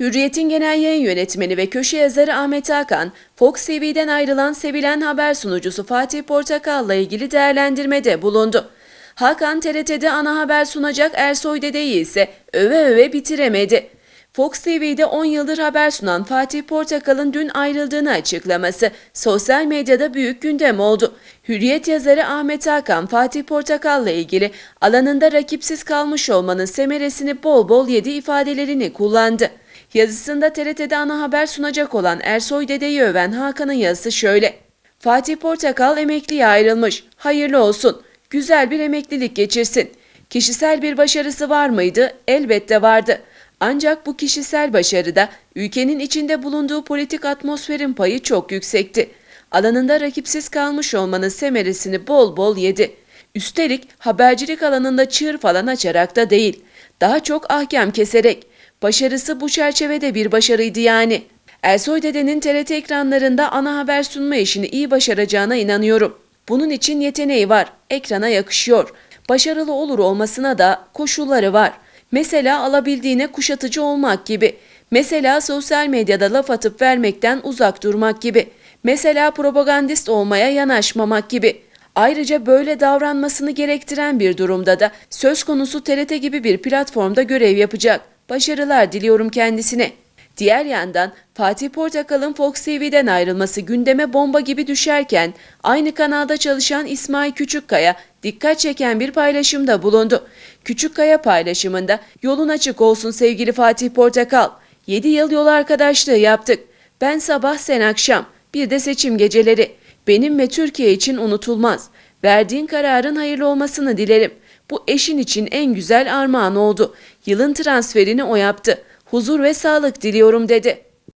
Hürriyet'in genel yayın yönetmeni ve köşe yazarı Ahmet Hakan, Fox TV'den ayrılan sevilen haber sunucusu Fatih Portakal'la ilgili değerlendirmede bulundu. Hakan TRT'de ana haber sunacak Ersoy Dede'yi ise öve öve bitiremedi. Fox TV'de 10 yıldır haber sunan Fatih Portakal'ın dün ayrıldığını açıklaması sosyal medyada büyük gündem oldu. Hürriyet yazarı Ahmet Hakan Fatih Portakal'la ilgili alanında rakipsiz kalmış olmanın semeresini bol bol yedi ifadelerini kullandı. Yazısında TRT'de ana haber sunacak olan Ersoy Dede'yi öven Hakan'ın yazısı şöyle. Fatih Portakal emekliye ayrılmış. Hayırlı olsun. Güzel bir emeklilik geçirsin. Kişisel bir başarısı var mıydı? Elbette vardı. Ancak bu kişisel başarıda ülkenin içinde bulunduğu politik atmosferin payı çok yüksekti. Alanında rakipsiz kalmış olmanın semeresini bol bol yedi. Üstelik habercilik alanında çığır falan açarak da değil. Daha çok ahkam keserek. Başarısı bu çerçevede bir başarıydı yani. Ersoy Dede'nin TRT ekranlarında ana haber sunma işini iyi başaracağına inanıyorum. Bunun için yeteneği var, ekrana yakışıyor. Başarılı olur olmasına da koşulları var. Mesela alabildiğine kuşatıcı olmak gibi. Mesela sosyal medyada laf atıp vermekten uzak durmak gibi. Mesela propagandist olmaya yanaşmamak gibi. Ayrıca böyle davranmasını gerektiren bir durumda da söz konusu TRT gibi bir platformda görev yapacak. Başarılar diliyorum kendisine. Diğer yandan Fatih Portakal'ın Fox TV'den ayrılması gündeme bomba gibi düşerken aynı kanalda çalışan İsmail Küçükkaya dikkat çeken bir paylaşımda bulundu. Küçükkaya paylaşımında yolun açık olsun sevgili Fatih Portakal. 7 yıl yol arkadaşlığı yaptık. Ben sabah sen akşam. Bir de seçim geceleri. Benim ve Türkiye için unutulmaz. Verdiğin kararın hayırlı olmasını dilerim. Bu eşin için en güzel armağan oldu. Yılın transferini o yaptı. Huzur ve sağlık diliyorum dedi.